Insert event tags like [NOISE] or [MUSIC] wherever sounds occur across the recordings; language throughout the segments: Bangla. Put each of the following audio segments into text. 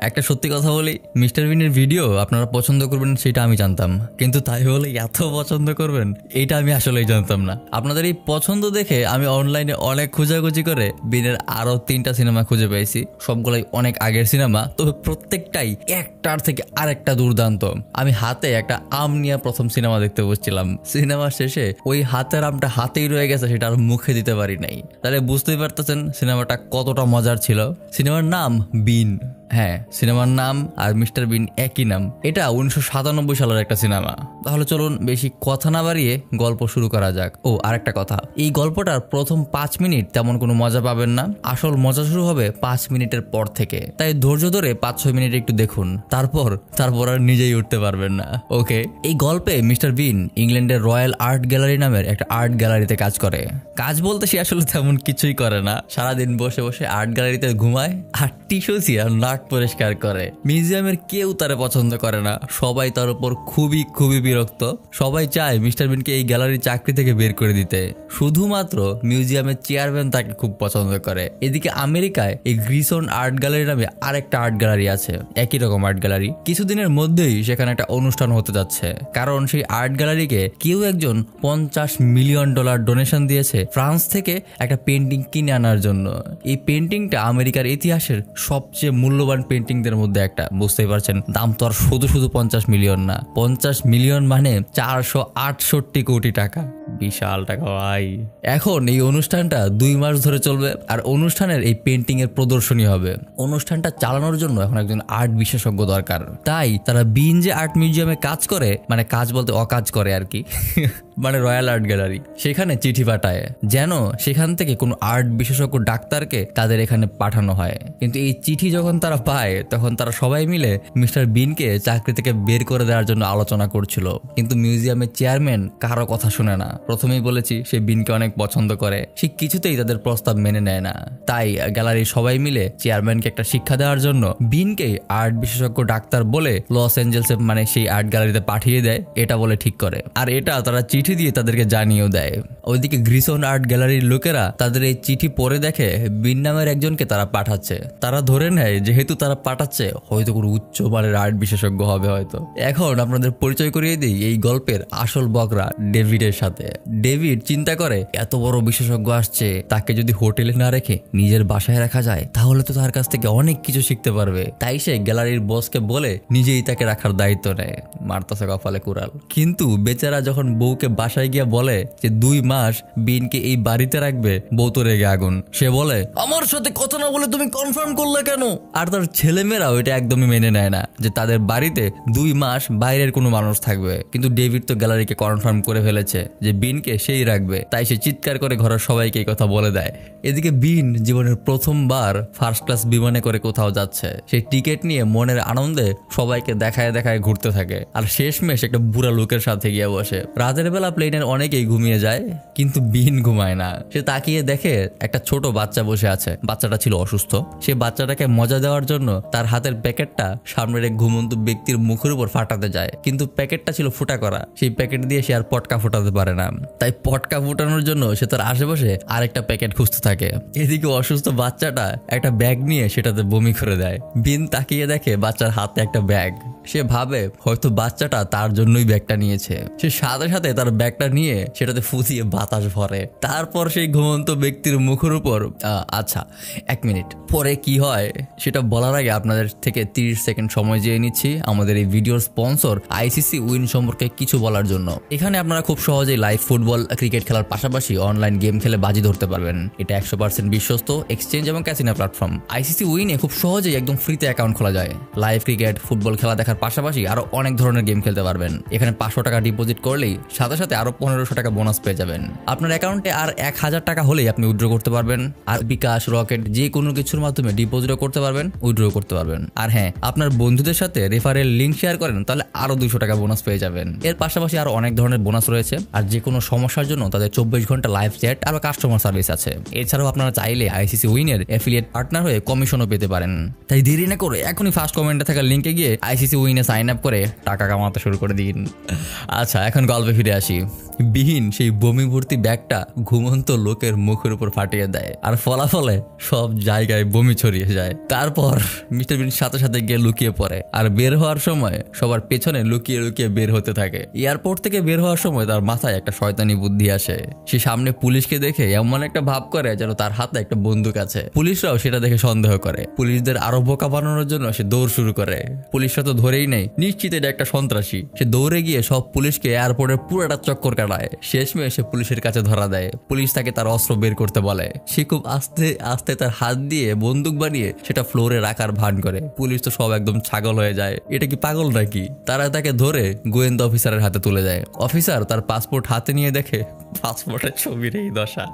একটা সত্যি কথা বলি, মিস্টার বিনের ভিডিও আপনারা পছন্দ করবেন সেটা আমি জানতাম। কিন্তু তাই বলে এত পছন্দ করবেন এটা আমি আসলেই জানতাম না। আপনাদের এই পছন্দ দেখে আমি অনলাইনে অনেক খোঁজাখুঁজি করে বিনের আরও তিনটা সিনেমা খুঁজে পেয়েছি। সবগুলাই অনেক আগের সিনেমা, তবে প্রত্যেকটাই একটার থেকে আরেকটা দুর্দান্ত। আমি হাতে একটা আম নিয়ে প্রথম সিনেমা দেখতে বসছিলাম। সিনেমা শেষে ওই হাতের আমটা হাতেই রয়ে গেছে, সেটা আর মুখে দিতে পারি নাই। তাহলে বুঝতেই পারতেছেন, সিনেমাটা কতটা মজার ছিল। সিনেমার নাম বিন। হ্যাঁ সিনেমার নাম আর মিস্টার বিন একই নাম। এটা উনিশশো সাতানব্বই সালের একটা সিনেমা। তাহলে চলুন বেশি কথা না বাড়িয়ে গল্প শুরু করা যাক। ও, আরেকটা কথা। এই গল্পটার প্রথম পাঁচ মিনিট তেমন কোনো মজা পাবেন না। আসল মজা শুরু হবে পাঁচ মিনিটের পর থেকে। তাই ধৈর্য ধরে পাঁচ ছয় মিনিট একটু দেখুন। তারপর তারপর আর নিজেই উঠতে পারবেন না। ওকে? এই গল্পে মিস্টার বিন ইংল্যান্ডের রয়্যাল আর্ট গ্যালারি নামের একটা আর্ট গ্যালারিতে কাজ করে। কাজ বলতে সে আসলে তেমন কিছুই করে না। সারাদিন বসে বসে আর্ট গ্যালারিতে ঘুমায় আর টিস্যু আর নাট পরিষ্কার করে। মিউজিয়ামের কেউ তারে পছন্দ করে না। সবাই তার উপর খুবই খুবই বিরক্ত। সবাই চায় মিস্টার বিনকে এই গ্যালারির চাকরি থেকে বের করে দিতে। শুধুমাত্র মিউজিয়ামের চেয়ারম্যান তাকে খুব পছন্দ করে। এদিকে আমেরিকায় এই গ্রিসন আর্ট গ্যালারি নামে আরেকটা আর্ট গ্যালারি আছে। একই রকম আর্ট গ্যালারি। কিছুদিনের মধ্যেই সেখানে একটা অনুষ্ঠান হতে যাচ্ছে। কারণ সেই আর্ট গ্যালারিকে কেউ একজন পঞ্চাশ মিলিয়ন ডলার ডোনেশন দিয়েছে ফ্রান্স থেকে একটা পেন্টিং কিনে আনার জন্য। এই পেন্টিংটা আমেরিকার ইতিহাসের সবচেয়ে মূল্যবান পেন্টিংদের মধ্যে একটা, বুঝতেই পারছেন? দাম তো আর শুধু শুধু পঞ্চাশ মিলিয়ন না। পঞ্চাশ মিলিয়ন মানে চারশো আটষট্টি কোটি টাকা। বিশাল টাকা ভাই। এখন এই অনুষ্ঠানটা দুই মাস ধরে চলবে আর অনুষ্ঠানের এই পেন্টিং এর প্রদর্শনী হবে। অনুষ্ঠানটা চালানোর জন্য এখন একজন আর্ট বিশেষজ্ঞ দরকার। তাই তারা বিন যে আর্ট মিউজিয়ামে কাজ করে মানে কাজ বলতে অকাজ করে আর কি। মানে রয়্যাল আর্ট গ্যালারি সেখানে চিঠি পাঠায়, যেন সেখান থেকে কোনো আর্ট বিশেষজ্ঞ ডাক্তারকে তাদের এখানে পাঠানো হয়। কিন্তু এই চিঠি যখন তারা পায়, তখন তারা সবাই মিলে মিস্টার বিনকে চাকরি থেকে বের করে দেওয়ার জন্য আলোচনা করছিল। কিন্তু মিউজিয়ামের চেয়ারম্যান কারও কথা শুনে না। প্রথমেই বলেছি, সে বিনকে অনেক পছন্দ করে। সে কিছুতেই তাদের প্রস্তাব মেনে নেয় না। তাই গ্যালারির সবাই মিলে চেয়ারম্যানকে একটা শিক্ষা দেওয়ার জন্য বিনকে আর্ট বিশেষজ্ঞ ডাক্তার বলে লস অ্যাঞ্জেলসে মানে সেই আর্ট গ্যালারিতে পাঠিয়ে দেয়। এটা বলে ঠিক করে। আর এটা তারা চিঠি দিয়ে তাদেরকে জানিয়েও দেয়। ওইদিকে গ্রিসন আর্ট গ্যালারির লোকেরা তাদের এই চিঠি পড়ে দেখে বিন নামের একজনকে তারা পাঠাচ্ছে। তারা ধরে নেয়, যেহেতু তারা পাঠাচ্ছে, হয়তো কোনো উচ্চ মানের আর্ট বিশেষজ্ঞ হবে হয়তো। এখন আপনাদের পরিচয় করিয়ে দিই এই গল্পের আসল বকরা ডেভিডের সাথে। ডেভিড চিন্তা করে, এত বড় বিশেষজ্ঞ আসছে, তাকে যদি হোটেলে না রেখে নিজের বাসায় রাখা যায়, তাহলে তো তার কাছ থেকে অনেক কিছু শিখতে পারবে। তাই সে গ্যালারির বসকে বলে, নিজেই তাকে রাখার দায়িত্ব নেয়। মারতাছে কপালে কুড়াল। কিন্তু বেচারা যখন বউকে বাসায় গিয়ে বলে যে দুই মাস বিনকে এই বাড়িতে রাখবে, বউ রেগে আগুন। সে বলে, আমার সাথে কথা না বলে তুমি কনফার্ম করলে কেন? আর তার ছেলেমেয়েরা ওইটা একদমই মেনে নেয় না, যে তাদের বাড়িতে দুই মাস বাইরের কোনো মানুষ থাকবে। কিন্তু ডেভিড তো গ্যালারিকে কনফার্ম করে ফেলেছে যে বিনকে সেই রাখবে। তাই সে চিৎকার করে ঘরের সবাইকে এই কথা বলে দেয়। এদিকে বিন জীবনের প্রথমবার ফার্স্ট ক্লাস বিমানে করে কোথাও যাচ্ছে। সেই টিকিট নিয়ে মনের আনন্দে সবাইকে দেখায় দেখায় ঘুরতে থাকে। আর শেষমেশ একটা বুড়া লোকের সাথে গিয়ে বসে। রাতের বেলা প্লেনের অনেকেই ঘুমিয়ে যায়, কিন্তু বিন ঘুমায় না। সে তাকিয়ে দেখে একটা ছোট বাচ্চা বসে আছে। বাচ্চাটা ছিল অসুস্থ। সে বাচ্চাটাকে মজা দেওয়ার জন্য তার হাতের প্যাকেটটা সামনের এক ঘুমন্ত ব্যক্তির মুখের উপর ফাটাতে যায়। কিন্তু প্যাকেটটা ছিল ফুটা করা। সেই প্যাকেট দিয়ে সে আর পটকা ফোটাতে পারে না। তাই পটকা ফুটানোর জন্য সে তার আশেপাশে আরেকটা প্যাকেট খুঁজতে থাকে। এদিকে অসুস্থ বাচ্চাটা একটা ব্যাগ নিয়ে সেটাতে বমি করে দেয়। বিন তাকিয়ে দেখে বাচ্চার হাতে একটা ব্যাগ। সে ভাবে হয়তো বাচ্চাটা তার জন্যই ব্যাগটা নিয়েছে। সে সাথে সাথে তার ব্যাগটা নিয়ে সেটাতে ফুঁসিয়ে বাতাস ভরে। তারপর সেই ঘুমন্ত ব্যক্তির মুখের উপর আচ্ছা এক মিনিট। পরে কি হয়, সেটা বলার আগে আপনাদের থেকে তিরিশ সেকেন্ড সময় চেয়ে নিচ্ছি আমাদের এই ভিডিওর স্পন্সর আইসিসি উইন সম্পর্কে কিছু বলার জন্য। এখানে আপনারা খুব সহজেই লাইভ ফুটবল, ক্রিকেট খেলার পাশাপাশি অনলাইন গেম খেলে বাজি ধরতে পারবেন। এটা একশো পার্সেন্ট বিশ্বস্ত, এক্সচেঞ্জ এবং ক্যাসিনো প্ল্যাটফর্ম। আইসিসি উইনে খুব সহজেই একদম ফ্রিতে অ্যাকাউন্ট খোলা যায়। লাইভ ক্রিকেট, ফুটবল খেলা দেখার পাশাপাশি আরও অনেক ধরনের গেম খেলতে পারবেন। এখানে পাঁচশো টাকা ডিপোজিট করলেই সাথে আরও পনেরোশো টাকা বোনাস পেয়ে যাবেন। আপনার অ্যাকাউন্টে আর এক হাজার টাকা হলেই আপনি উইথড্র করতে পারবেন। আর বিকাশ রকেট যে কোনো কিছুর মাধ্যমে ডিপোজিটও করতে পারবেন উইথড্র করতে পারবেন। আর হ্যাঁ আপনার বন্ধুদের সাথে রেফারেল লিঙ্ক শেয়ার করেন, তাহলে আরও দুশো টাকা বোনাস পেয়ে যাবেন। এর পাশাপাশি আরও অনেক ধরনের বোনাস রয়েছে। আর যে কোনো সমস্যার জন্য তাদের চব্বিশ ঘণ্টা লাইভ চ্যাট আর কাস্টমার সার্ভিস আছে। এছাড়াও আপনারা চাইলে আইসিসি উইনের অ্যাফিলিয়েট পার্টনার হয়ে কমিশনও পেতে পারেন। তাই দেরি না করে এখনই ফার্স্ট কমেন্টে থাকা লিঙ্কে গিয়ে আইসিসি উইনে সাইন আপ করে টাকা কামাতে শুরু করে দিন। আচ্ছা এখন গল্পে ফিরে আসি। বিহীন সেই বমি ভর্তি ব্যাগটা ঘুমন্ত লোকের মুখের উপর ফাটিয়ে দেয় আর ফলাফলে সব জায়গায় বমি ছড়িয়ে যায়। তারপর মিস্টার বিন সাথে সাথে গিয়ে লুকিয়ে পড়ে আর বের হওয়ার সময় সবার পেছনে লুকিয়ে লুকিয়ে বের হতে থাকে। এয়ারপোর্ট থেকে বের হওয়ার সময় তার মাথায় একটা শয়তানি বুদ্ধি আসে। সে সামনে পুলিশকে দেখে এমন একটা ভাব করে যেন তার হাতে একটা বন্দুক আছে। পুলিশরাও সেটা দেখে সন্দেহ করে। পুলিশদের আরও বোকা বানানোর জন্য সে দৌড় শুরু করে। পুলিশরা তো ধরেই নেই, নিশ্চিত এটা একটা সন্ত্রাসী। সে দৌড়ে গিয়ে সব পুলিশকে এয়ারপোর্টের পুরোটা চক্কর কাটায়। শেষমেশ সে পুলিশের কাছে ধরা দেয়। পুলিশ তাকে তার অস্ত্র বের করতে বলে। সে খুব আস্তে আস্তে তার হাত দিয়ে বন্দুক বানিয়ে সেটা ফ্লোরে রাখার ভান করে। পুলিশ তো সব একদম ছাগল হয়ে যায়। এটা কি পাগল নাকি? তারা তাকে ধরে গোয়েন্দা অফিসারের হাতে তুলে দেয়। অফিসার তার পাসপোর্ট হাতে নিয়ে দেখে, পাসপোর্টের ছবির এই দশা।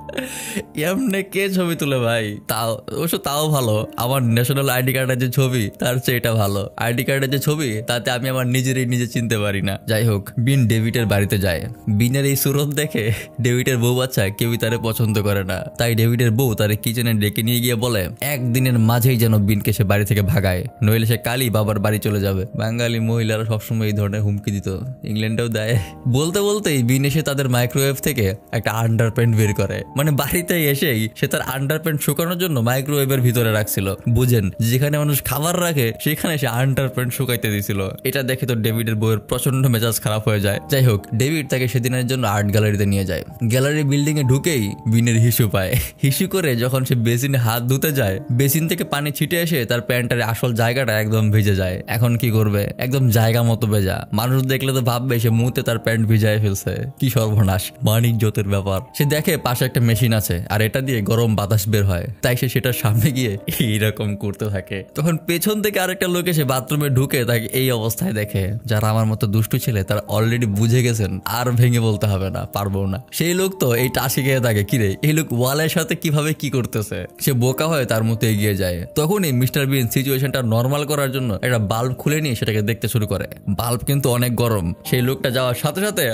এমনি কে ছবি তুলে ভাই? তাও, অবশ্য তাও ভালো। আমার ন্যাশনাল আইডি কার্ডের যে ছবি, তার চেয়ে এটা ভালো। আইডি কার্ডের যে ছবি, তাতে আমি আমার নিজেরই নিজে চিনতে পারি না। যাই হোক, বিন ডেভিডের বাড়িতে যায়। বিনের এই সুরত দেখে ডেভিডের বউ বাচ্চা কেউই তারে পছন্দ করে না। তাই ডেভিডের বউ তারে কিচেনে ডেকে নিয়ে গিয়ে বলে, একদিনের মাঝেই যেন বিনকে সে বাড়ি থেকে ভাগায়, নইলে সে কালই বাবার বাড়ি চলে যাবে। বাঙালি মহিলারা সবসময় এই ধরনের হুমকি দিত। ইংল্যান্ডেও দেয়। বলতে বলতেই বিন এসে তাদের মাইক্রোওয়েভ থেকে একটা আন্ডার প্যান্ট বের করে। মানে বাড়িতে এসেই সে তার আন্ডার প্যান্ট শুকানোর জন্য মাইক্রোওয়েভের ভিতরে রাখছিল। বুঝেন, যেখানে মানুষ খাবার রাখে, সেখানে সে আন্ডার প্যান্ট শুকাইতে দিছিল। এটা দেখে তো ডেভিডের বউয়ের প্রচণ্ড মেজাজ খারাপ হয়ে যায়। যাই হোক, ডেভিড তাকে সেদিনের জন্য আর্ট গ্যালারিতে নিয়ে যায়। গ্যালারি বিল্ডিং এ ঢুকেই বিনের হিসু পায়। হিসু করে যখন সে বেসিনে হাত ধুতে যায়, বেসিন থেকে পানি ছিটে এসে তার প্যান্টের আসল জায়গাটা একদম ভিজে যায়। এখন কি করবে? একদম জায়গা মতো ভেজা। মানুষ দেখলে তো ভাববে সে মুহূর্তে তার প্যান্ট ভিজায় ফেলছে। কি সর্বনাশ। মানিক জোতের ব্যাপার। সে দেখে পাশে একটা মেশিন আছে, আর এটা দিয়ে গরম বাতাস বের হয়। তাই সে সেটার সামনে গিয়ে এইরকম করতে থাকে। তখন পেছন থেকে আরেকটা লোক এসে বাথরুমে ঢুকে তাকে এই অবস্থায় দেখে। যারা আমার মতো দুষ্টু ছেলে, তারা অলরেডি বুঝে গেছেন। আর ভেঙে বলতে হবে না, পারব না। সেই লোক তো এই টাসি খেয়ে থাকে, কিরে, এই লোক ওয়ালের সাথে কীভাবে কি করতেছে? সে বোকা হয়ে তার মতো এগিয়ে যায়। তখনই মিস্টার বিন সিচুয়েশনটা নর্মাল করার জন্য একটা বাল্ব খুলে নিয়ে সেটাকে দেখতে শুরু করে। বাল্ব কিন্তু অনেক গরম। সেই লোকটা যাওয়ার সাথে সাথে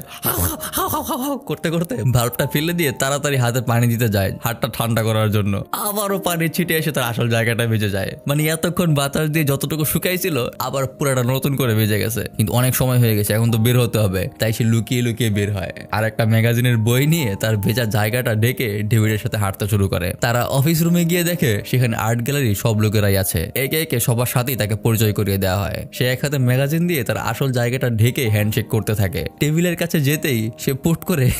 করতে করতে বাল্বটা ফেলে দিয়ে তাড়াতাড়ি হাতে পানি দিতে যায়, হাতটা ঠান্ডা করার জন্য। আবারও পানি ছিটে এসে তার আসল জায়গাটা ভিজে যায়। মানে এতক্ষণ বাতাস দিয়ে যতটুকু শুকাইছিল, আবার পুরাটা নতুন করে ভেজে গেছে। কিন্তু অনেক সময় হয়ে গেছে, এখন তো বের হতে হবে। তাই সে লুকিয়ে লুকিয়ে বের হয়। আর একটা ম্যাগাজিনের বই নিয়ে তার ভেজা জায়গাটা ঢেকে ডেভিডের সাথে হাঁটতে শুরু করে। তারা অফিস রুমে গিয়ে দেখে সেখানে আর্ট গ্যালারি সব লোকেরাই আছে। একে একে সবার সাথেই তাকে পরিচয় করিয়ে দেওয়া হয়। সে এক হাতে ম্যাগাজিন দিয়ে তার আসল জায়গাটা ঢেকে হ্যান্ডশেক করতে থাকে। টেবিলের কাছে যেতেই সে পোস্ট করে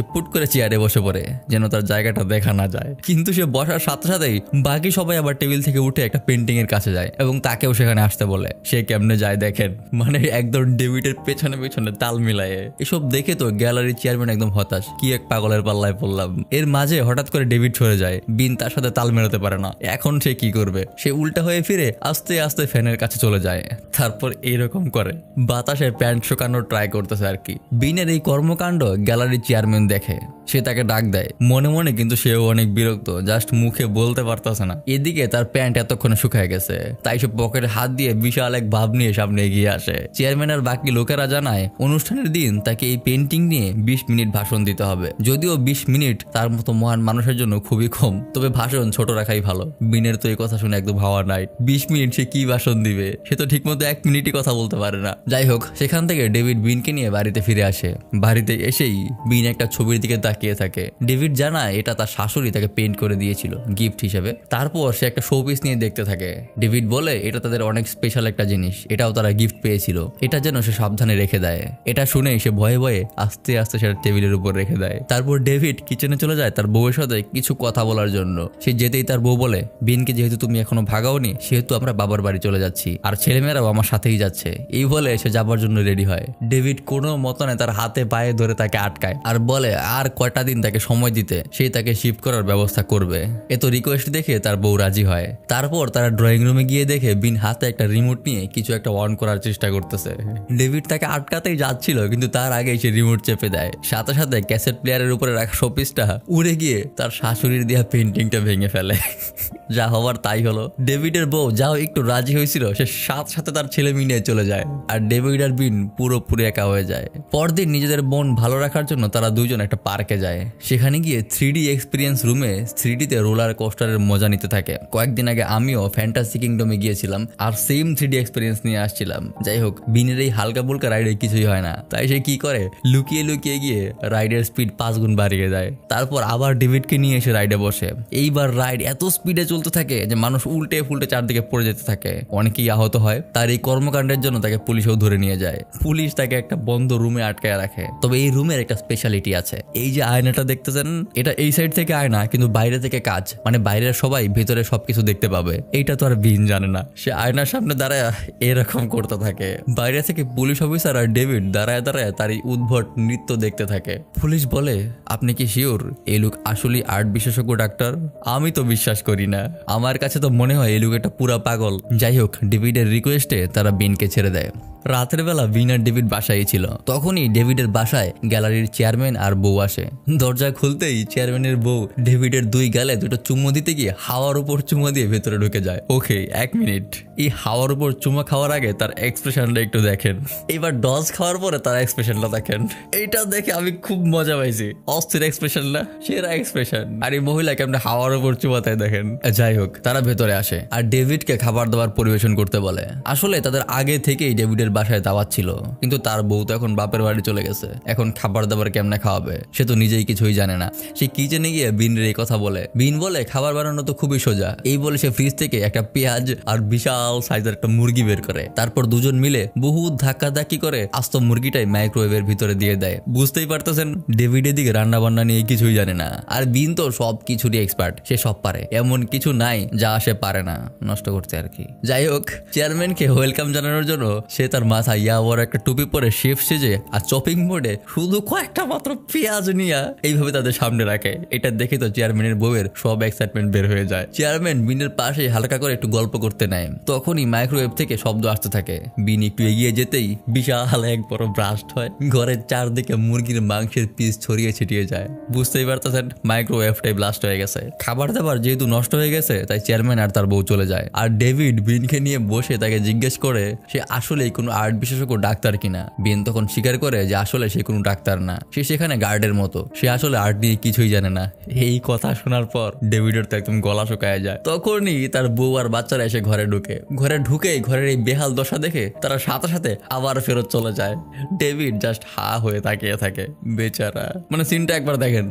সে পুট করে চেয়ারে বসে পড়ে, যেন তার জায়গাটা দেখা না যায়। কিন্তু সে বসার সাথে সাথেই বাকি সবাই আবার টেবিল থেকে উঠে একটা পেন্টিং এর কাছে যায় এবং তাকেও সেখানে আসতে বলে, সে কেমনে যায় দেখেন? মানে একদম ডেভিডের পেছনে পেছনে তাল মিলায়ে। এসব দেখে তো গ্যালারির চেয়ারম্যান একদম হতাশ, কি এক পাগলের পাল্লায় পড়লাম? এর মাঝে হঠাৎ করে ডেভিড সরে যায়, বিন তার সাথে তাল মেলাতে পারে না, এখন সে কি করবে? সে উল্টা হয়ে ফিরে আস্তে আস্তে ফ্যানের কাছে চলে যায়, তারপর এইরকম করে। বাতাসে প্যান্ট শুকানোর ট্রাই করতেছে আর কি। বিনের এই কর্মকাণ্ড গ্যালারির চেয়ারম্যান দেখে, সে তাকে ডাক দেয়। মনে মনে কিন্তু সেও অনেক বিরক্ত, জাস্ট মুখে বলতে পারতেছে না। এদিকে তার প্যান্ট এতক্ষণে শুকায় গেছে। তাই সে পকেটে হাত দিয়ে বিশাল এক ভাব নিয়ে সামনে এগিয়ে আসে। চেয়ারম্যান আর বাকি লোকেরা জানায়, অনুষ্ঠানের দিন তাকে এই পেন্টিং নিয়ে বিশ মিনিট ভাষণ দিতে হবে। যদিও বিশ মিনিট তার মতো মহান মানুষের জন্য খুবই কম, তবে ভাষণ ছোট রাখাই ভালো। বিনের তো এই কথা শুনে একদম হাওয়া নাই। বিশ মিনিট সে কি ভাষণ দিবে? সে তো ঠিকমতো এক মিনিটই কথা বলতে পারে না। যাই হোক, সেখান থেকে ডেভিড বিনকে নিয়ে বাড়িতে ফিরে আসে। বাড়িতে এসেই বিন একটা ছবির দিকে তাকিয়ে থাকে। ডেভিড জানায় এটা তার শাশুড়ি তাকে পেন্ট করে দিয়েছিল গিফট হিসেবে। তারপর সে একটা শোপিস নিয়ে দেখতে থাকে। ডেভিড বলে, এটা তাদের অনেক স্পেশাল একটা জিনিস, এটাও তারা গিফট পেয়েছিল। এটা যেন সে সাবধানে রেখে দেয়। এটা শুনে সে ভয়ে ভয়ে আস্তে আস্তে সেটা টেবিলের উপর রেখে দেয়। তারপর ডেভিড কিচেনে চলে যায় তার বউয়ের সাথে কিছু কথা বলার জন্য। সে যেতেই তার বউ বলে, বিনকে যেহেতু তুমি এখনও ভাগাওনি, সেহেতু আমরা বাবার বাড়ি চলে যাচ্ছি, আর ছেলেমেয়েরাও আমার সাথেই যাচ্ছে। এই বলে সে যাবার জন্য রেডি হয়। ডেভিড কোনো মতনে তার হাতে পায়ে ধরে তাকে আটকায়, আর বলে আর কয়টা দিন তাকে সময় দিতে সে তাকে শিফট করার ব্যবস্থা করবে? এত রিকোয়েস্ট দেখে তার বউ রাজি হয়। তারপর তারা ড্রয়িং রুমে গিয়ে দেখে বিন হাতে একটা রিমোট নিয়ে কিছু একটা অন করার চেষ্টা করতেছে। ডেভিড তাকে আটকাতেই যাচ্ছিল, কিন্তু তার আগেই সে রিমোট চেপে দেয়। সাথে সাথে ক্যাসেট প্লেয়ারের উপরে রাখা শোপিসটা উড়ে গিয়ে তার শাশুড়ির দেওয়া পেন্টিংটা ভেঙে ফেলে। [LAUGHS] যা হওয়ার তাই হলো। ডেভিডের বউ যাও একটু রাজি হয়েছিল, সে সাথে সাথে তার ছেলে নিয়ে চলে যায়। আর ডেভিড আর বিন পুরোপুরি একা হয়ে যায়। পরদিন নিজেদের বোন ভালো রাখার জন্য তারা দুজন দুজন একটা পার্কে যায়। সেখানে গিয়ে থ্রি ডি এক্সপিরিয়েন্স রুমে থ্রি ডিতে রোলার কোস্টারের মজা নিতে থাকে। কয়েকদিন আগে আমিও ফ্যান্টাসি কিংডমে গিয়েছিলাম আর সেম থ্রি ডি এক্সপিরিয়েন্স নিয়ে আসছিলাম। যাই হোক, বিনের এই হালকা বুলকা রাইডে কিছুই হয় না। তাই সে কি করে? লুকিয়ে লুকিয়ে গিয়ে রাইডের স্পিড পাঁচ গুণ বাড়িয়ে দেয়। তারপর আবার ডেভিডকে নিয়ে এসে রাইডে বসে। এইবার রাইড এত স্পিডে চলতে থাকে যে মানুষ উল্টে ফুলটে চারদিকে পড়ে যেতে থাকে। অনেকেই আহত হয়, তার এই কর্মকাণ্ডের জন্য তাকে পুলিশও ধরে নিয়ে যায়। পুলিশ তাকে একটা বন্ধ রুমে আটকায় রাখে। তবে এই রুমের একটা স্পেশালিটি আছে। এই যে আয়নাটা দেখতেছেন, এটা এই সাইড থেকে আয়না, কিন্তু বাইরে থেকে কাজ। মানে বাইরের সবাই ভেতরে সবকিছু দেখতে পাবে। এইটা তো আর বিন জানে না। সে আয়নার সামনে দাঁড়ায় এরকম করতে থাকে। বাইরে থেকে পুলিশ অফিসার আর ডেভিড দাঁড়ায় দাঁড়ায় তার এই উদ্ভট নৃত্য দেখতে থাকে। পুলিশ বলে, আপনি কি শিওর এই লোক আসলে আর্ট বিশেষজ্ঞ, ডাক্তার? আমি তো বিশ্বাস করি না। আমার কাছে তো মনে হয় এই লোক একটা পুরা পাগল। যাই হোক, ডেভিডের রিকোয়েস্টে তারা বিনকে ছেড়ে দেয়। রাতের বেলা বিন আর ডেভিড বাসায় ছিল। তখনই ডেভিডের বাসায় গ্যালারির চেয়ারম্যান আর বউ আসে। দরজা খুলতেই চেয়ারম্যানের বউ ডেভিডের দুই গালে দুটো চুমো দিতে গিয়ে হাওয়ার উপর চুমো দিয়ে ভেতরে ঢুকে যায়। ওকে, এক মিনিট। এই হাওয়ার উপর চুমো খাওয়ার আগে তার এক্সপ্রেশনটা একটু দেখেন। এবার ডজ খাওয়ার পরে তার এক্সপ্রেশনটা দেখেন। এইটা দেখে আমি খুব মজা পাইছি। অস্থির এক্সপ্রেশন না, সেরা এক্সপ্রেশন আর এই মহিলা কেমন হাওয়ার উপর চুমাতে দেখেন। যাই হোক, তারা ভেতরে আসে। আর ডেভিডকে খাবার দাবার পরিবেশন করতে বলে। আসলে তাদের আগে থেকেই ডেভিডের বাসায় দাওয়াত ছিল। কিন্তু তার বউ তো এখন বাপের বাড়ি চলে গেছে। এখন খাবার দাবার কেমনে খাওয়াবে। সে তো নিজেই কিছুই জানে না। সে কিচেনে গিয়ে বিনের এই কথা বলে। বিন বলে, খাবার বানানো তো খুবই সোজা। এই বলে সে ফ্রিজ থেকে একটা পেঁয়াজ আর বিশাল সাইজের একটা মুরগি বের করে। তারপর দুজন মিলে বহু ধাক্কা ধাক্কি করে আস্ত মুরগিটাই মাইক্রোওয়েভের ভিতরে দিয়ে দেয়। বুঝতেই পারতেছেন ডেভিডের দিকে রান্না বান্না নিয়ে কিছুই জানে না। আর বিন তো সব কিছুরই এক্সপার্ট সে সব পারে। এমন কিছু নাই যা সে পারে না। নষ্ট করতে আর কি। যাই হোক চেয়ারম্যানকে ওয়েলকাম জানানোর জন্য সে তার মাথায় ইয়া বড় একটা টুপি পরে শেফ সেজে আর চপিং বোর্ডে শুধু কয়েকটা মাত্র পেঁয়াজ নিয়ে এইভাবে তাদের সামনে রাখে। এটা দেখে তো চেয়ারম্যানের বউয়ের সব এক্সাইটমেন্ট বের হয়ে যায়। চেয়ারম্যান বিনের পাশে হালকা করে একটু গল্প করতে নেয়। তখনই মাইক্রোওয়েভ থেকে শব্দ আসতে থাকে। বিন একটু এগিয়ে যেতেই বিশাল এক বড় ব্রাস্ট হয়। ঘরের চারদিকে মুরগির মাংসের পিস ছড়িয়ে ছিটিয়ে যায়। বুঝতেই পারতেছেন মাইক্রোওয়েভটাই ব্লাস্ট হয়ে গেছে। খাবার দাবার যেহেতু নষ্ট হয়ে গেছে, তাই চেয়ারম্যান আর তার বউ চলে যায়। আর ডেভিড বিনকে নিয়ে বসে তাকে জিজ্ঞেস করে, সে আসলেই কোনো আর্ট বিশেষজ্ঞ ডাক্তার কিনা? বিন তখন স্বীকার করে যে আসলে সে কোনো ডাক্তার না। সে সেখানে গার্ডের মতো সে আসলে আর্ট নিয়ে কিছুই জানে না এই কথা শোনার পর ডেভিডের তো একদম গলা শুকায় যায় তখনই তার বউ আর বাচ্চারা এসে ঘরে ঢুকে ঘরে ঢুকে ঘরের এই বেহাল দশা দেখে তারা সাথে সাথে আবার ফেরত চলে যায় ডেভিড জাস্ট হা হয়ে তাকিয়ে থাকে বেচারা মানে সিনটা একবার দেখেন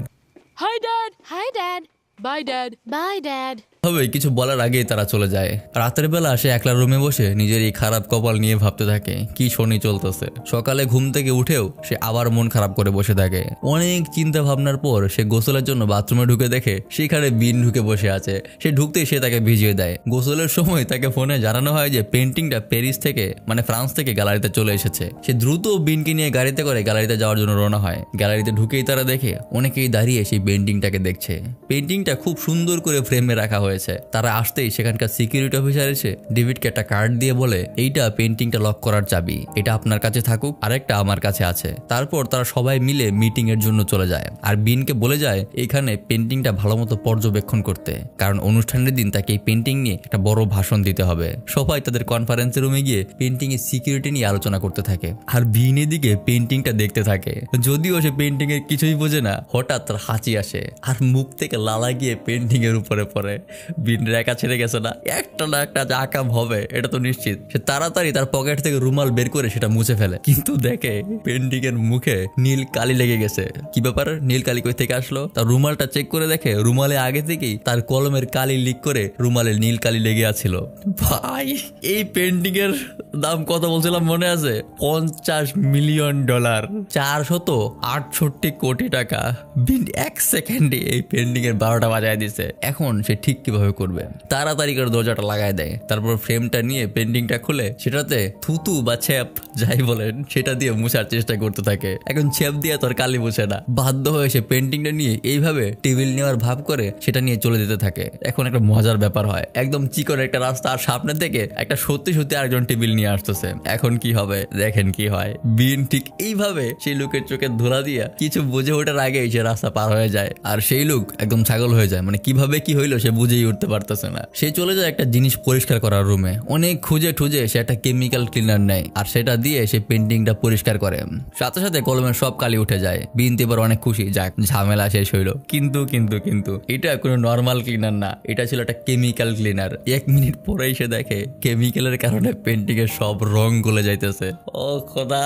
Hi, Dad. Hi, Dad. Bye, Dad. Bye, Dad. হবে, কিছু বলার আগেই তারা চলে যায়। রাতের বেলা সে একলা রুমে বসে নিজের এই খারাপ কপাল নিয়ে ভাবতে থাকে, কি শনি চলতেছে। সকালে ঘুম থেকে উঠেও সে আবার মন খারাপ করে বসে থাকে। অনেক চিন্তা ভাবনার পর সে গোসলের জন্য বাথরুমে ঢুকে দেখে সেখানে বিন ঢুকে বসে আছে। সে ঢুকতেই সে তাকে ভিজিয়ে দেয়। গোসলের সময় তাকে ফোনে জানানো হয় যে পেন্টিংটা প্যারিস থেকে মানে ফ্রান্স থেকে গ্যালারিতে চলে এসেছে। সে দ্রুত বিনকে নিয়ে গাড়িতে করে গ্যালারিতে যাওয়ার জন্য রওনা হয়। গ্যালারিতে ঢুকেই তারা দেখে অনেকেই দাঁড়িয়ে সেই পেন্টিংটাকে দেখছে। পেন্টিংটা খুব সুন্দর করে ফ্রেমে রাখা হয়েছে। তারা আসতেই সেখানকার সিকিউরিটি অফিসার এসে ডেভিডকে একটা কার্ড দিয়ে বলে, এইটা পেন্টিংটা লক করার চাবি। এটা আপনার কাছে থাকুক, আরেকটা আমার কাছে আছে। তারপর তারা সবাই মিলে মিটিং এর জন্য চলে যায়। আর বিনকে বলে যায়, এখানে পেন্টিংটা ভালো মতো পর্যবেক্ষণ করতে। কারণ অনুষ্ঠানের দিন তাকে এই পেন্টিং নিয়ে একটা বড় ভাষণ দিতে হবে। সবাই তাদের কনফারেন্স রুমে গিয়ে পেন্টিং এর সিকিউরিটি নিয়ে আলোচনা করতে থাকে। আর বিন এদিকে পেন্টিংটা দেখতে থাকে। যদিও সে পেন্টিং এর কিছুই বোঝে না, হঠাৎ তার হাঁচি আসে। আর মুখ থেকে লালা গিয়ে পেন্টিং এর উপরে পড়ে। বিন রেখা ছেড়ে গেছে না? একটা না একটা যে আকাম হবে, এটা তো নিশ্চিত। সে তাড়াতাড়ি তার পকেট থেকে রুমাল বের করে সেটা মুছে ফেলে। কিন্তু দেখে পেন্টিং এর মুখে নীল কালি লেগে গেছে। কি ব্যাপার? নীল কালি কই থেকে আসলো? তার রুমালটা চেক করে দেখে রুমালে আগে থেকেই তার কলমের কালি লিক করে রুমালে নীল কালি লেগে আছিল। ভাই, এই পেন্টিং এর দাম কত বলছিলাম মনে আছে? পঞ্চাশ মিলিয়ন ডলার। চারশত আটষট্টি কোটি টাকা। বিন এক সেকেন্ডে এই পেন্টিং এর বারোটা বাজায় দিছে। এখন সে ঠিক কীভাবে করবে? তাড়াতাড়ি করে দরজাটা লাগায় দেয়। তারপর ফ্রেমটা নিয়ে পেন্টিংটা খুলে সেটাতে থুতু বা ছেপ যাই বলেন, সেটা দিয়ে মুছার চেষ্টা করতে থাকে। এখন ছেপ দিয়ে তোর কালি মুছে না। বাধ্য হয়ে সে পেন্টিংটা নিয়ে এইভাবে টেবিল নেওয়ার ভাব করে সেটা নিয়ে চলে যেতে থাকে। এখন একটা মজার ব্যাপার হয়। একদম চিকন একটা রাস্তা আর সামনে থেকে একটা সত্যি সত্যি আরেকজন টেবিল নিয়ে আসতেছে। এখন কি হবে? দেখেন কি হয়। বিন ঠিক এইভাবে সেই লোকের চোখে ধুলা দিয়া কিছু বুঝে ওঠার আগেই সে রাস্তা পার হয়ে যায়। আর সেই লোক একদম ছাগল হয়ে যায়। মানে কীভাবে কি হইল সে বুঝেই উঠতে পারতেছে না। সে চলে যায় একটা জিনিস পরিষ্কার করার রুমে অনেক খুঁজে খুঁজে সে একটা কেমিক্যাল ক্লিনার নেয় আর সেটা দিয়ে সে পেন্টিংটা পরিষ্কার করে। সাথে সাথে কলমের সব কালি উঠে যায়। বিনতে এবার অনেক খুশি। যাক, ঝামেলা শেষ হইল। কিন্তু কিন্তু কিন্তু এটা কোনো নর্মাল ক্লিনার না। এটা ছিল একটা কেমিক্যাল ক্লিনার এক মিনিট পরেই সে দেখে কেমিক্যালের কারণে পেন্টিং এর সব রং গলে যাইতেছে। ও খোদা,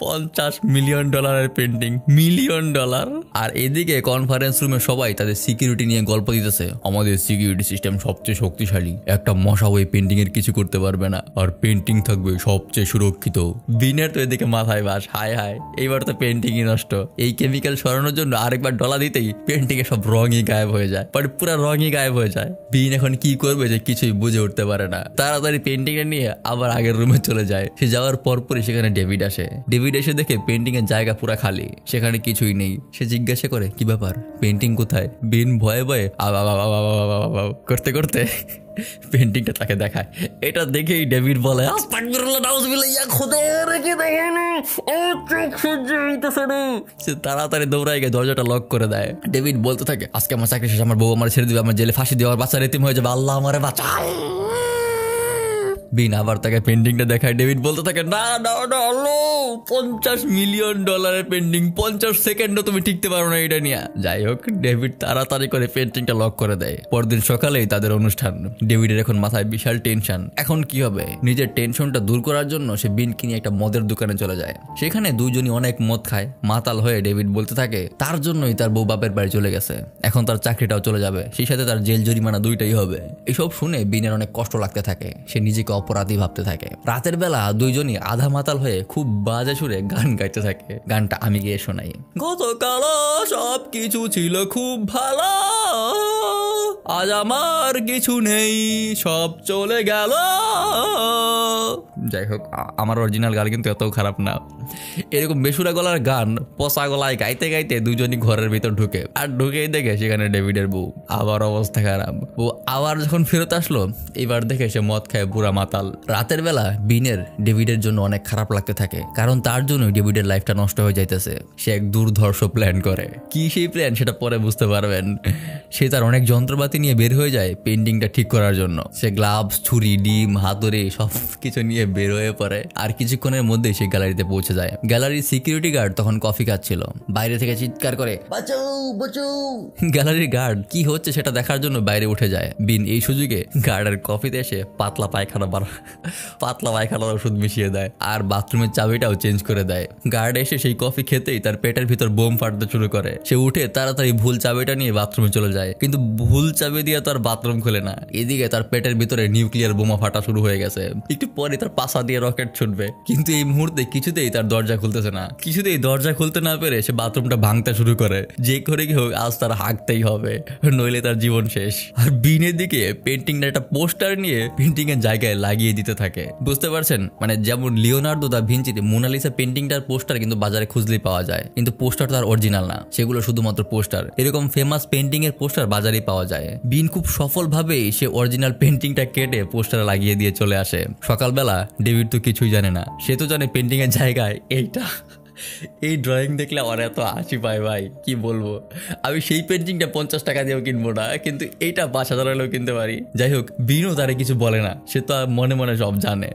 পঞ্চাশ মিলিয়ন ডলারের পেন্টিং মিলিয়ন ডলার আর এদিকে কনফারেন্স রুমে সবাই তাদের সিকিউরিটি নিয়ে গল্প দিতেছে। আমাদের সিকিউরিটি সিস্টেম সবচেয়ে শক্তিশালী একটা মশা ওই পেন্টিং এর কিছু করতে পারবে না আর পেন্টিং থাকবে সবচেয়ে সুরক্ষিত বিনের তো এদিকে মাথায় বাস হায় হায় এইবার তো পেন্টিংই নষ্ট এই কেমিক্যাল সরানোর জন্য আরেকবার ডলা দিতেই পেন্টিং এ সব রঙই গায়েব হয়ে যায় বাট পুরো রঙই গায়েব হয়ে যায় বিন এখন কি করবে যে কিছুই বুঝে উঠতে পারে না তাড়াতাড়ি পেন্টিং পেন্টিংটা নিয়ে আবার আগের রুমে চলে যায় সে যাওয়ার পরপরই সেখানে ডেভিড আসে ডেভিড এসে দেখে পেন্টিং এর জায়গা পুরা খালি সেখানে কিছুই নেই সে জিজ্ঞাসা করে কি ব্যাপার পেন্টিং কোথায় বিন ভয়ে ভয়ে আবা বাবা বাবা বাবা বাবা, করতে করতে পেন্টিংটা তাকে দেখায়। এটা দেখেই ডেভিড বলে তাড়াতাড়ি দৌড়াই গিয়ে দরজাটা লক করে দেয়। ডেভিড বলতে থাকে, আজকে আমার চাকরি শেষ আমার বউ আমার ছেড়ে দিবে, আমার জেলে ফাঁসি দেওয়ার বাচ্চা রেতিম হয়ে যাবে। আল্লাহ আমার বাঁচাও। বিন আবার তাকে পেন্টিংটা দেখায়। ডেভিড বলতে থাকে, না না না আল্লো পঞ্চাশ মিলিয়ন ডলারের পেন্টিং পঞ্চাশ সেকেন্ডও তুমি টিকতে পারো না এটা নিয়ে। যাই হোক ডেভিড তাড়াতাড়ি করে পেন্টিংটা লক করে দেয়। পরদিন সকালেই তাদের অনুষ্ঠান। ডেভিডের এখন মাথায় বিশাল টেনশন এখন কি হবে? নিজের টেনশনটা দূর করার জন্য সে বিনকে নিয়ে একটা মদের দোকানে চলে যায়। সেখানে দুইজনই অনেক মদ খায়। মাতাল হয়ে ডেভিড বলতে থাকে, তার জন্যই তার বউ বাপের বাড়ি চলে গেছে। এখন তার চাকরিটাও চলে যাবে। সেই সাথে তার জেল জরিমানা দুইটাই হবে। এসব শুনে বিনের অনেক কষ্ট লাগতে থাকে। সে নিজেকে অপরাধী ভাবতে থাকে। রাতের বেলা দুইজনই আধা মাতাল হয়ে খুব বাজে সুরে গান গাইতে থাকে। গানটা আমি গিয়ে শোনাই। গতকাল সব কিছু ছিল খুব ভালো, আজ আমার কিছু নেই, সব চলে গেল। যাই হোক আমার অরিজিনাল গান কিন্তু এত খারাপ না। এরকম বেসুরা গলার গান পচা গলায় গাইতে গাইতে দুজনই ঘরের ভিতর ঢুকে। আর ঢুকেই দেখে সেখানে ডেভিডের বউ। আবার অবস্থা খারাপ। ও আবার যখন ফেরত আসলো, এবার দেখে সে মদ খায় বুড়া মাতাল রাতের বেলা বিনের ডেভিডের জন্য অনেক খারাপ লাগতে থাকে, কারণ তার জন্য ডেভিডের লাইফটা নষ্ট হয়ে যাইতেছে। সে এক দুর্ধর্ষ প্ল্যান করে। কি সেই প্ল্যান সেটা পরে বুঝতে পারবেন। সে তার অনেক যন্ত্রপাতি নিয়ে বের হয়ে যায় পেন্টিংটা ঠিক করার জন্য। সে গ্লাভস ছুরি, ডিম, হাতুড়ি সব কিছু নিয়ে বের হয়ে পড়ে। আর কিছুক্ষণের মধ্যেই সে গ্যালারিতে পৌঁছে যায়। গ্যালারির সিকিউরিটি গার্ড তখন কফি খাচ্ছিল। বাইরে থেকে চিৎকার করে গ্যালারির গার্ড কি হচ্ছে সেটা দেখার জন্য বাইরে উঠে যায়। বিন এই সুযোগে গার্ডের কফিতে এসে পাতলা পায়খানা বার পাতলা পায়খানার ওষুধ মিশিয়ে দেয়। আর বাথরুমের চাবিটাও চেঞ্জ করে দেয়। গার্ড এসে সেই কফি খেতেই তার পেটের ভিতর বোম ফাটতে শুরু করে। সে উঠে তাড়াতাড়ি ভুল চাবিটা নিয়ে বাথরুমে চলে যায়। কিন্তু ভুল চাবি দিয়ে তার বাথরুম খুলে না। এদিকে তার পেটের ভিতরে নিউক্লিয়ার বোমা ফাটা শুরু হয়ে গেছে। একটু পরে তার পাশা দিয়ে রকেট ছুটবে। কিন্তু এই মুহূর্তে কিছুতেই তার দরজা খুলতেছে না। কিছুতেই দরজা খুলতে না পেরে সে বাথরুমটা ভাঙতে শুরু করে। যে করে কি হোক, আজ তার হাঁকতেই হবে। নইলে তার জীবন শেষ। আর বিনের দিকে পেন্টিংটা একটা পোস্টার নিয়ে পেন্টিং এর জায়গায় লাগিয়ে দিতে থাকে। বুঝতে পারছেন? মানে যেমন লিওনার্দো দা ভিঞ্চিতে মোনালিসা পেন্টিংটার পোস্টার কিন্তু বাজারে খুঁজলেই পাওয়া যায়। কিন্তু পোস্টার তো আর অরিজিনাল না। সেগুলো শুধুমাত্র পোস্টার। এরকম ফেমাস পেন্টিং এর পোস্টার বাজারেই পাওয়া যায়। বিন খুব সফলভাবেই সে অরিজিনাল পেন্টিংটা কেটে পোস্টারে লাগিয়ে দিয়ে চলে আসে। সকালবেলা, ডেভিড তো কিছুই জানে না। সে তো জানে পেন্টিং এর জায়গায় এইটা। এই ড্রয়িং দেখলে আমার এত হাসি পায় ভাই, কি বলব? আমি সেই পেন্টিংটা পঞ্চাশ টাকা দিয়েও কিনবো না, কিন্তু এইটা পাঁচ হাজার কিনতে পারি। যাই হোক বিনও তারে কিছু বলে না, সে তো মনে মনে সব জানে।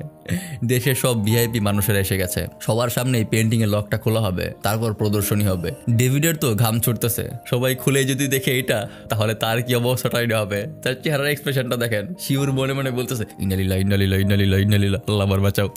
দেশের সব ভিআইপি মানুষেরা এসে গেছে। সবার সামনে এই পেন্টিং এর লকটা খোলা হবে, তারপর প্রদর্শনী হবে। ডেভিডের তো ঘাম ছুটতেছে। সবাই খুলে যদি দেখে এটা, তাহলে তার কি অবস্থাটাই হবে? তার চেহারার এক্সপ্রেশনটা দেখেন। শিউর মনে মনে বলতেছে ইনালিলা ইনালিলা ইনালিলা ইনালিলা আল্লাহ বাঁচাও।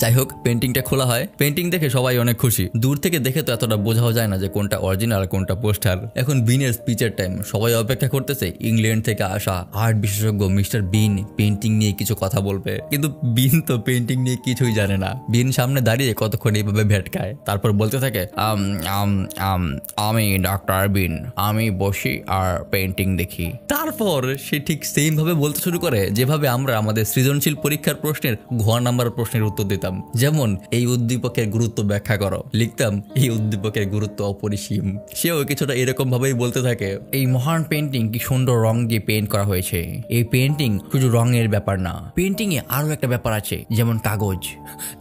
যাই হোক পেন্টিংটা খোলা হয়। পেন্টিং দেখে সবাই অনেক খুশি। দূর থেকে দেখে তো এতটা বোঝাও যায় না যে কোনটা অরিজিনাল কোনটা পোস্টার এখন বিনের স্পিচের টাইম সবাই অপেক্ষা করতেছে, ইংল্যান্ড থেকে আসা আর্ট বিশেষজ্ঞ মিস্টার বিন পেন্টিং নিয়ে কিছু কথা বলবে। কিন্তু বিন তো পেন্টিং নিয়ে কিছুই জানে না। বিন সামনে দাঁড়িয়ে কতক্ষণ এইভাবে ভেটকায়। তারপর বলতে থাকে "আম, ডক্টর বিন আমি বসি আর পেন্টিং দেখি। তারপর সে ঠিক সেম ভাবে বলতে শুরু করে যেভাবে আমরা আমাদের সৃজনশীল পরীক্ষার প্রশ্নের ঘ নাম্বার প্রশ্নের উত্তর দিতাম। যেমন এই উদ্দীপকের গুরুত্ব ব্যাখ্যা করো। লিখতাম এই উদ্দীপকের গুরুত্ব অপরিসীম। সেও কিছুটা এরকম ভাবেই বলতে থাকে এই মহান পেন্টিং কি সুন্দর রং দিয়ে পেন্ট করা হয়েছে? এই পেন্টিং শুধু রঙের ব্যাপার না পেন্টিং এ আরও একটা ব্যাপার আছে যেমন কাগজ।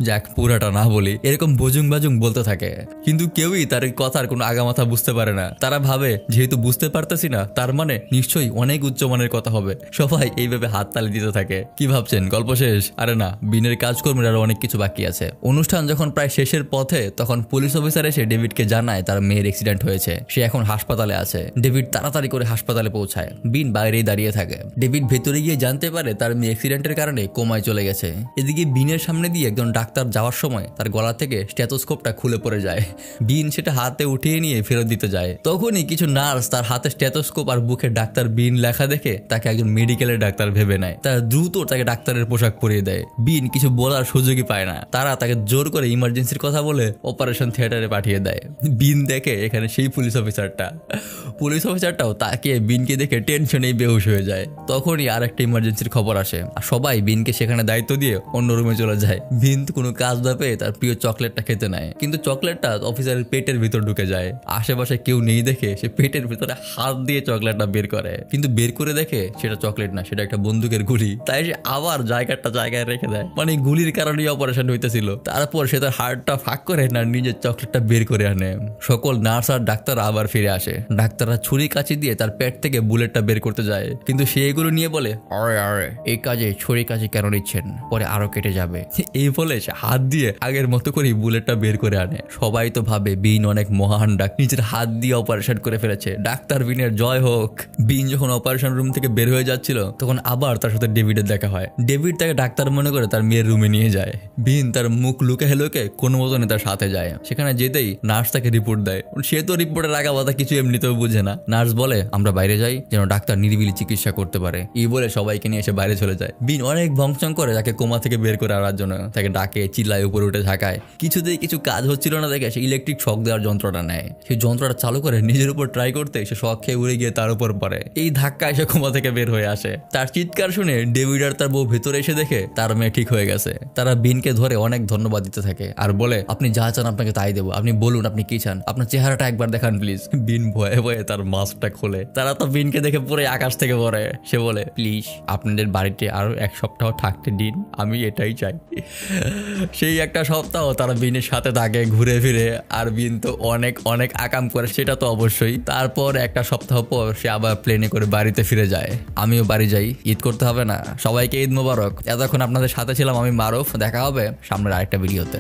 যাক, পুরাটা না বলি, এরকম বজুং বাজুং বলতে থাকে। কিন্তু কেউই তার এই কথার কোনো আগামাথা বুঝতে পারে না। তারা ভাবে, যেহেতু বুঝতে পারতেছি না, তার মানে নিশ্চয়ই অনেক উচ্চমানের কথা হবে। সবাই এইভাবে হাত তালি দিতে থাকে। কি ভাবছেন? গল্প শেষ? আরে না, বিনের কাজকর্মের আরও অনেক কিছু বাকি আছে। অনুষ্ঠান যখন প্রায় শেষের পথে, তখন পুলিশ অফিসার এসে ডেভিডকে জানায় তার মেয়ের অ্যাক্সিডেন্ট হয়েছে। সে এখন হাসপাতালে আছে। ডেভিড তাড়াতাড়ি করে হাসপাতালে পৌঁছায়। বিন বাইরেই দাঁড়িয়ে থাকে। ডেভিড ভেতরে গিয়ে জানতে পারে তার মেয়ে অ্যাক্সিডেন্টের কারণে কোমায় চলে গেছে। এদিকে বিনের সামনে দিয়ে একজন ডাক্তার যাওয়ার সময় তার গলা থেকে স্টেথোস্কোপটা খুলে পড়ে যায়। বিন সেটা হাতে উঠিয়ে নিয়ে ফেরত দিতে যায়। তখনই কিছু নার্স তার হাতে স্টেথোস্কোপ আর বুকে ডাক্তার বিন লেখা দেখে তাকে একজন মেডিকেলের ডাক্তার ভেবে নেয়। তারা দ্রুত তাকে ডাক্তারের পোশাক পরিয়ে দেয়। বিন কিছু বলার সুযোগই পায় না। তারা তাকে জোর করে ইমার্জেন্সির কথা বলে অপারেশন থিয়েটারে পাঠিয়ে দেয়। বিন দেখে এখানে সেই পুলিশ অফিসারটা। পুলিশ অফিসারটাও তাকে বিনকে দেখে টেনশনেই বেহুশ হয়ে যায়। তখনই আর একটা ইমার্জেন্সির খবর আসে। আর সবাই বিনকে সেখানে দায়িত্ব দিয়ে অন্য রুমে চলে যায়। বিন তো কোনো কাজ না পেয়ে তার প্রিয় চকলেটটা খেতে নেয়। কিন্তু চকলেটটা অফিসারের পেটের ভিতর ঢুকে যায়। আশেপাশে কেউ নেই দেখে সে পেটের ভিতরে হাত দিয়ে চকলেটটা বের করে। কিন্তু বের করে দেখে সেটা চকলেট না, সেটা একটা বন্দুকের গুলি। তাই সে আবার জায়গাটা জায়গায় রেখে দেয়। মানে গুলির কারণেই অপারেশন হইতেছিল। তারপর সে তার হার্টটা ফাঁক করে না, নিজের চকলেটটা বের করে আনে। সকল নার্স আর ডাক্তার আবার ফিরে আসে। ডাক্তাররা ছুরি কাচি দিয়ে তার পেট থেকে বুলেটটা বের করতে যায়। কিন্তু সে এগুলো নিয়ে বলে, আরে আরে, এই কাজে ছুরি কাচি কেন নিচ্ছেন? পরে আরও কেটে যাবে। [LAUGHS] এই বলে সে হাত দিয়ে আগের মতো করেই বুলেটটা বের করে আনে। সবাই তো ভাবে বিন অনেক মহান ডাক নিজের হাত দিয়ে অপারেশন করে ফেলেছে। ডাক্তার বিনের জয় হোক। বিন যখন অপারেশন রুম থেকে বের হয়ে যাচ্ছিল, তখন আবার তার সাথে ডেভিডের দেখা হয়। ডেভিড তাকে ডাক্তার মনে করে তার মেয়ের রুমে নিয়ে যায়। বিন তার মুখ লুকে হেলুকে কোনো মতনে তার সাথে যায়। সেখানে যেতেই নার্স তাকে রিপোর্ট দেয়। সে তো রিপোর্টের আগা বাধা কিছু এমনিতেও বুঝে না। নার্স বলে, আমরা বাইরে যাই, যেন ডাক্তার নিরিবিলি চিকিৎসা করতে পারে। এই বলে সবাইকে নিয়ে এসে বাইরে চলে যায়। বিন অনেক ভংচং করে তাকে কোমা থেকে বের করে আনার জন্য তাকে ডাকে, চিল্লায়, উপরে উঠে ঝাঁকায়। কিছুতেই কিছু কাজ হচ্ছিল না দেখে, সে ইলেকট্রিক শক দেওয়ার যন্ত্রটা নেয়। সেই যন্ত্রটা চালু করে নিজের উপর ট্রাই করতে, সে শখ খেয়ে উড়ে গিয়ে তার উপর পড়ে। এই ধাক্কা এসে কোমা থেকে বের হয়ে আসে। তার চিৎকার শুনে ডেভিড আর তার বউ ভেতরে এসে দেখে তার মেয়ে ঠিক হয়ে গেছে। তারা বিনকে ধরে অনেক ধন্যবাদ দিতে থাকে আর বলে, আপনি যা চান আপনাকে তাই দেবো। আপনি বলুন, আপনি কি চান? আপনার চেহারাটা একবার দেখান প্লিজ বিন ভয়ে ভয়ে তার মাস্কটা খোলে। তারা তো বিনকে দেখে পুরো আকাশ থেকে পড়ে। সে বলে প্লিজ আপনাদের বাড়িতে আরও এক সপ্তাহ থাকতে দিন। আমি এটাই চাই। সেই একটা সপ্তাহ তারা বিনের সাথে থাকে, ঘুরে ফিরে, আর বিন তো অনেক অনেক আকাম করে, সেটা তো অবশ্যই। তারপর একটা সপ্তাহ পর সে আবার প্লেনে করে বাড়িতে ফিরে যায়। আমিও বাড়ি যাই, ঈদ করতে হবে না। সবাইকে ঈদ মোবারক। এতক্ষণ আপনাদের সাথে ছিলাম আমি মারুফ, দেখা হবে সামনের আরেকটা ভিডিওতে